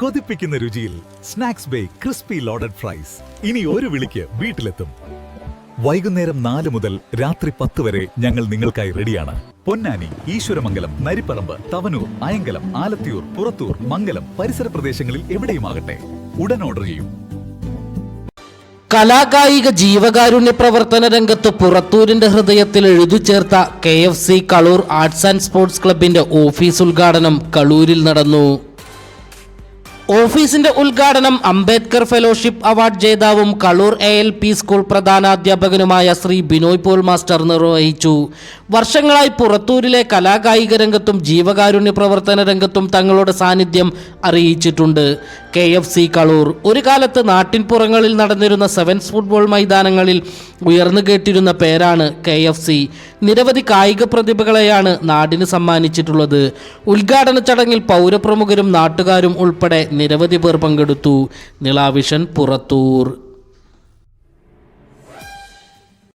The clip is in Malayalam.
കൊതിപ്പിക്കുന്ന രുചിയിൽ snacks bay crispy loaded fries. ഇനി ഒരു വിളിക്ക് വീട്ടിലെത്തും. വൈകുന്നേരം നാല് മുതൽ രാത്രി പത്ത് വരെ ഞങ്ങൾ നിങ്ങൾക്കായി റെഡിയാണ്. പൊന്നാനി ഈശ്വരമംഗലം നരിപ്പറമ്പ് തവനൂർ അയങ്കലം ആലത്തിയൂർ പുറത്തൂർ മംഗലം പരിസര പ്രദേശങ്ങളിൽ എവിടെയുമാകട്ടെ. ഉടൻ ഓർഡർ ചെയ്യും. കലാകായിക ജീവകാരുണ്യ പ്രവർത്തന രംഗത്ത് പുറത്തൂരിന്റെ ഹൃദയത്തിൽ എഴുതിച്ചേർത്ത K F C Kalur arts and sports ക്ലബിന്റെ ഓഫീസ് ഉദ്ഘാടനം കളൂരിൽ നടന്നു. ഓഫീസിന്റെ ഉദ്ഘാടനം Ambedkar fellowship award ജേതാവും Kalur A L P school പ്രധാനാധ്യാപകനുമായ Shri Binoy Paul master നിർവഹിച്ചു. വർഷങ്ങളായി പുറത്തൂരിലെ കലാകായിക രംഗത്തും ജീവകാരുണ്യ പ്രവർത്തന രംഗത്തും തങ്ങളുടെ സാന്നിധ്യം അറിയിച്ചിട്ടുണ്ട്. K F C Kalur. ഒരു കാലത്ത് നാട്ടിൻപുറങ്ങളിൽ നടന്നിരുന്ന സെവൻസ് ഫുട്ബോൾ മൈതാനങ്ങളിൽ ഉയർന്നു കേട്ടിരുന്ന പേരാണ് കെ എഫ് സി. നിരവധി കായിക പ്രതിഭകളെയാണ് നാടിന് സമ്മാനിച്ചിട്ടുള്ളത്. ഉദ്ഘാടന ചടങ്ങിൽ പൗരപ്രമുഖരും നാട്ടുകാരും ഉൾപ്പെടെ നിരവധി പേർ പങ്കെടുത്തു. നിളാവിഷൻ പുറത്തൂർ.